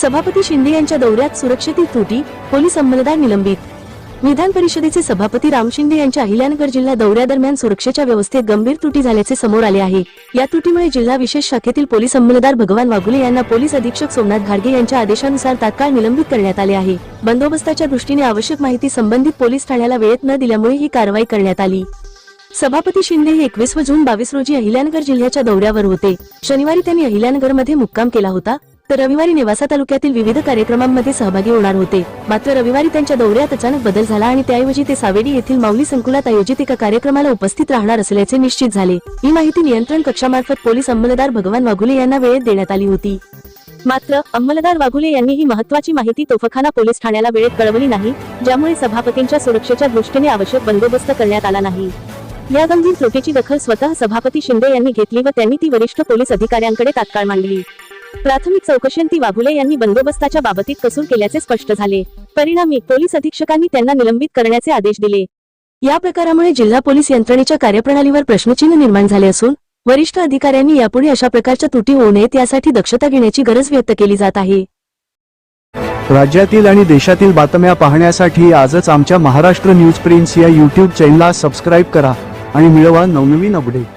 सभापती शिंदे यांच्या दौऱ्यात सुरक्षेतील त्रुटी पोलीस अंमलदार निलंबित. विधान परिषदेचे सभापती राम शिंदे यांच्या अहिल्यानगर जिल्हा दौऱ्यादरम्यान सुरक्षेच्या व्यवस्थेत गंभीर त्रुटी झाल्याचे समोर आले आहे. या त्रुटीमुळे जिल्हा विशेष शाखेतील पोलीस अंमलदार भगवान वाघुले यांना पोलीस अधीक्षक सोमनाथ घाडगे यांच्या आदेशानुसार तात्काळ निलंबित करण्यात आले आहे. बंदोबस्ताच्या दृष्टीने आवश्यक माहिती संबंधित पोलीस ठाण्याला वेळेत न दिल्यामुळे ही कारवाई करण्यात आली. सभापती शिंदे हे एकवीस जून बावीस रोजी अहिल्यानगर जिल्ह्याच्या दौऱ्यावर होते. शनिवारी त्यांनी अहिल्यानगरमध्ये मुक्काम केला होता. तर रविवारी नेवासा तालुक्यातील विविध कार्यक्रमांमध्ये सहभागी होणार होते. मात्र रविवारी त्यांच्या दौऱ्यात अचानक बदल झाला आणि त्याऐवजी ते सावेडी येथील माऊली संकुलात आयोजित एका कार्यक्रमाला उपस्थित राहणार असल्याचे निश्चित झाले. ही माहिती नियंत्रण कक्षामार्फत पोलीस अंमलदार भगवान वाघुले यांना वेळेत देण्यात आली होती. मात्र अंमलदार वाघुले यांनी ही महत्वाची माहिती तोफखाना पोलीस ठाण्याला वेळेत कळवली नाही ज्यामुळे सभापतींच्या सुरक्षेच्या दृष्टीने आवश्यक बंदोबस्त करण्यात आला नाही. या गंभीर त्रुटीची दखल स्वतः सभापती शिंदे यांनी घेतली व त्यांनी ती वरिष्ठ पोलीस अधिकाऱ्यांकडे तात्काळ मांडली. प्राथमिक चौकशींती वाघुले यांनी बंदोबस्ताच्या बाबतीत कसूर केल्याचे स्पष्ट झाले. परिणामी पोलीस अधीक्षकांनी त्यांना निलंबित करण्याचे आदेश दिले. या प्रकारामुळे जिल्हा पोलीस यंत्रणेच्या कार्यप्रणालीवर प्रश्नचिन्ह निर्माण झाले असून वरिष्ठ अधिकाऱ्यांनी यापुढे अशा प्रकारच्या त्रुटी होऊ नयेत यासाठी दक्षता घेण्याची गरज व्यक्त केली जात आहे. राज्यातील आणि देशातील बातम्या पाहण्यासाठी आजच आमच्या महाराष्ट्र न्यूज प्रिन्स या यूट्यूब चॅनलला सबस्क्राईब करा आणि मिळवा नवनवीन अपडेट